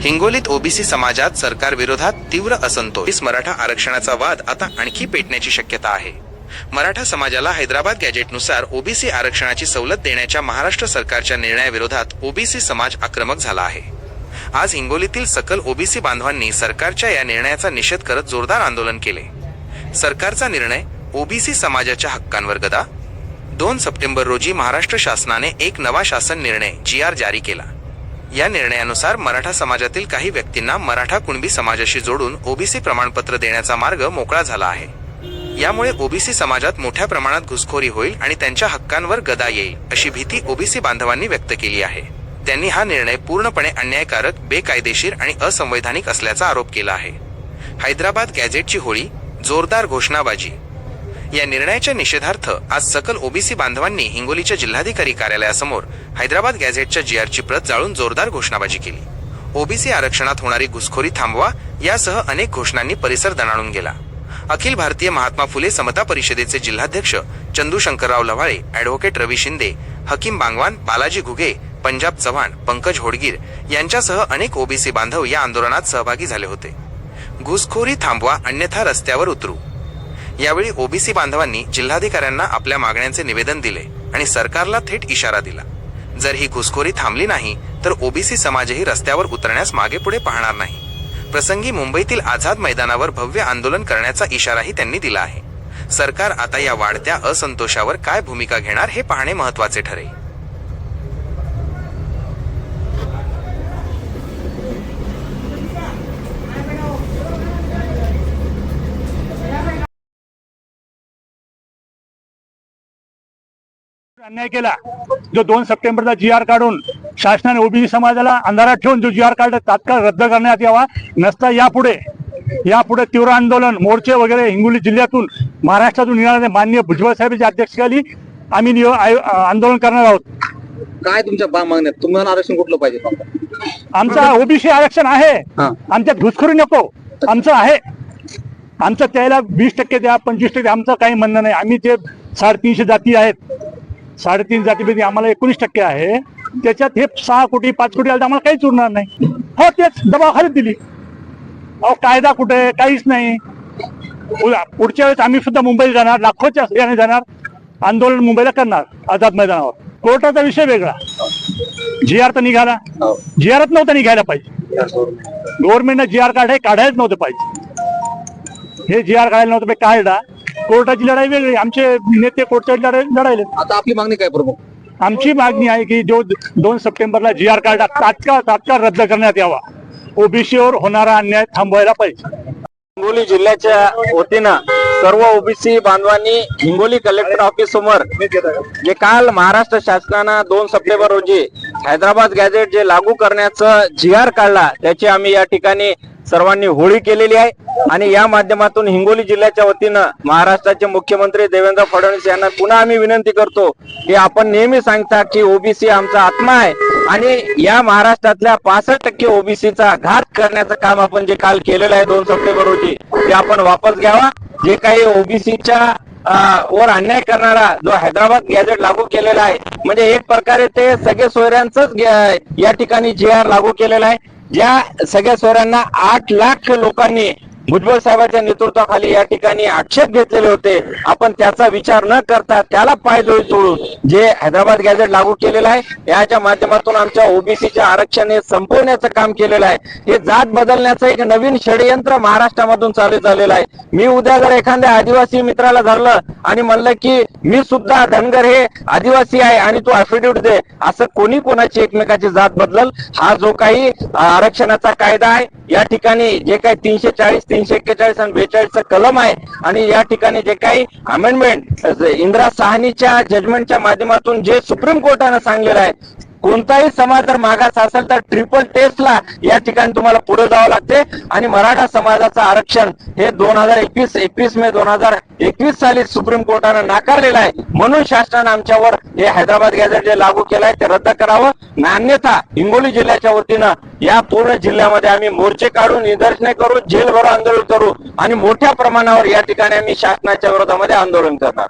हिंगोलीत ओबीसी समाजात सरकार विरोधात तीव्र असंतोष. मराठा आरक्षणाचा वाद आता आणखी पेटण्याची शक्यता आहे. मराठा समाजाला हैदराबाद गॅजेटनुसार ओबीसी आरक्षणाची सवलत देण्याच्या महाराष्ट्र सरकारच्या निर्णयाविरोधात ओबीसी समाज आक्रमक झाला आहे. आज हिंगोलीतील सकल ओबीसी बांधवांनी सरकारच्या या निर्णयाचा निषेध करत जोरदार आंदोलन केले. सरकारचा निर्णय ओबीसी समाजाच्या हक्कांवर गदा. दोन सप्टेंबर रोजी महाराष्ट्र शासनाने एक नवा शासन निर्णय जी आर जारी केला. या निर्णयानुसार मराठा समाजातील काही व्यक्तींना मराठा कुणबी समाजाशी जोडून ओबीसी प्रमाणपत्र देण्याचा मार्ग मोकळा झाला आहे. यामुळे ओबीसी समाजात मोठ्या प्रमाणात घुसखोरी होईल आणि त्यांच्या हक्कांवर गदा येईल अशी भीती ओबीसी बांधवांनी व्यक्त केली आहे. त्यांनी हा निर्णय पूर्णपणे अन्यायकारक बेकायदेशीर आणि असंवैधानिक असल्याचा आरोप केला आहे. हैदराबाद गॅझेटची होळी जोरदार घोषणाबाजी या निर्णयाच्या निषेधार्थ आज सकल ओबीसी बांधवांनी हिंगोलीच्या जिल्हाधिकारी कार्यालयासमोर हैदराबाद गॅझेटच्या जी आरची प्रत जाळून जोरदार घोषणाबाजी केली. ओबीसी आरक्षणात होणारी घुसखोरी थांबवा यासह अनेक घोषणांनी परिसर दणाणून गेला. अखिल भारतीय महात्मा फुले समता परिषदेचे जिल्हाध्यक्ष चंदू शंकरराव लव्हाळे ॲडव्होकेट रवी शिंदे हकीम बांगवान बालाजी घुगे पंजाब चव्हाण पंकज होडगीर यांच्यासह अनेक ओबीसी बांधव या आंदोलनात सहभागी झाले होते. घुसखोरी थांबवा अन्यथा रस्त्यावर उतरू. यावेळी ओबीसी बांधवांनी जिल्हाधिकाऱ्यांना आपल्या मागण्यांचे निवेदन दिले आणि सरकारला थेट इशारा दिला. जर ही घुसखोरी थांबली नाही तर ओबीसी समाजही रस्त्यावर उतरण्यास मागे पुढे पाहणार नाही. प्रसंगी मुंबईतील आझाद मैदानावर भव्य आंदोलन करण्याचा इशाराही त्यांनी दिला आहे. सरकार आता या वाढत्या असंतोषावर काय भूमिका घेणार हे पाहणे महत्त्वाचे ठरेल. अन्याय केला? जो दोन सप्टेंबरचा जी आर काढून शासनाने ओबीसी समाजाला अंधारात ठेवून जो जी आर काढला तात्काळ रद्द करण्यात यावा. नसता यापुढे यापुढे तीव्र आंदोलन मोर्चे वगैरे हिंगोली जिल्ह्यातून महाराष्ट्रातून येणारे माननीय भुजबळ साहेबांच्या अध्यक्षतेखाली आम्ही आंदोलन करणार आहोत. काय तुमच्या बा मागण्यात तुम्हाला आरक्षण कुठलं पाहिजे? आमचा ओबीसी आरक्षण आहे. आमच्यात घुसखोरी नको. आमचं आहे. आमचं त्याला वीस टक्के द्या पंचवीस टक्के आमचं काही म्हणणं नाही. आम्ही जे साडेतीनशे जाती आहेत साडेतीन जातीभेदी आम्हाला एकोणीस टक्के आहे. त्याच्यात हे सहा कोटी पाच कोटी आलं तर आम्हाला काहीच उरणार नाही. हो तेच दबावाखालीच दिली. अहो कायदा कुठे काहीच नाही. पुढच्या वेळेस आम्ही सुद्धा मुंबईला जाणार लाखोच्या याने जाणार आंदोलन मुंबईला करणार आझाद मैदानावर. कोर्टाचा विषय वेगळा. जी आर तर निघाला. जी आरच नव्हता निघायला पाहिजे. गव्हर्नमेंटनं जी आर काढाय काढायच नव्हतं पाहिजे. हे जी आर काढायला नव्हतं पाहिजे काढला कोर्टाची लढाई वेगळी आमचे नेते कोर्टाची लढाई लढायले आता आपली मागणी काय प्रमुख? आमची मागणी आहे की जो दोन सप्टेंबरला जी आर काढला तात्काळ तात्काळ रद्द करण्यात यावा. ओबीसीवर होणारा अन्याय थांबवायला पाहिजे. हिंगोली जिल्ह्याच्या वतीनं सर्व ओबीसी बांधवांनी हिंगोली कलेक्टर ऑफिस समोर जे काल महाराष्ट्र शासनानं दोन सप्टेंबर रोजी हैदराबाद गॅझेट जे लागू करण्याचं जी आर काढला त्याची आम्ही या ठिकाणी सर्वांनी होळी केलेली आहे. आणि या माध्यमातून हिंगोली जिल्ह्याच्या वतीनं महाराष्ट्राचे मुख्यमंत्री देवेंद्र फडणवीस यांना पुन्हा आम्ही विनंती करतो की आपण नेहमी सांगता की ओबीसी आमचा आत्मा आहे. आणि या महाराष्ट्रातल्या पासष्ट टक्के ओबीसीचा घात करण्याचं काम आपण जे काल केलेलं आहे दोन सप्टेंबर रोजी ते आपण वापस घ्यावा. जे काही ओबीसीच्या वर अन्याय करणारा जो हैदराबाद गॅजेट लागू केलेला आहे म्हणजे एक प्रकारे ते सगळे सोयऱ्यांच या ठिकाणी जी आर लागू केलेला आहे. ज्या सगळ्या सोयऱ्यांना आठ लाख लोकांनी भुजबळ साहेबांच्या नेतृत्वाखाली या ठिकाणी आक्षेप घेतलेले होते. आपण त्याचा विचार न करता त्याला पायदोळी सोडून जे हैदराबाद गॅझेट लागू केलेलं आहे याच्या माध्यमातून आमच्या ओबीसीच्या आरक्षण हे संपवण्याचं काम केलेलं आहे. हे जात बदलण्याचं एक नवीन षडयंत्र महाराष्ट्रामधून चालू झालेलं आहे. मी उद्या जर एखाद्या आदिवासी मित्राला धरलं आणि म्हणलं की मी सुद्धा धनगर हे आदिवासी आहे आणि तू अफिडेव्हिट दे असं कोणी कोणाची एकमेकाची जात बदलल? हा जो काही आरक्षणाचा कायदा आहे या ठिकाणी जे काही तीनशे चाळीस तीनशे एक्केचाळीस आणि बेचाळीसचा कलम आहे. आणि या ठिकाणी जे काही अमेंडमेंट इंदिरा साहनीच्या जजमेंटच्या माध्यमातून जे सुप्रीम कोर्टानं सांगलेलं आहे कोणताही समाज जर मागास असेल तर ट्रिपल टेस्टला या ठिकाणी तुम्हाला पुढे जावं लागते. आणि मराठा समाजाचं आरक्षण हे दोन हजार एकवीस एकवीस मे दोन हजार एकवीस साली सुप्रीम कोर्टानं नाकारलेलं आहे. म्हणून शासनानं आमच्यावर हे हैदराबाद गॅझेट जे लागू केलं आहे ते रद्द करावं. अन्यथा हिंगोली जिल्ह्याच्या वतीनं या पूर्ण जिल्ह्यामध्ये आम्ही मोर्चे काढून निदर्शने करू जेल भरो आंदोलन करू. आणि मोठ्या प्रमाणावर या ठिकाणी आम्ही शासनाच्या विरोधामध्ये आंदोलन करणार.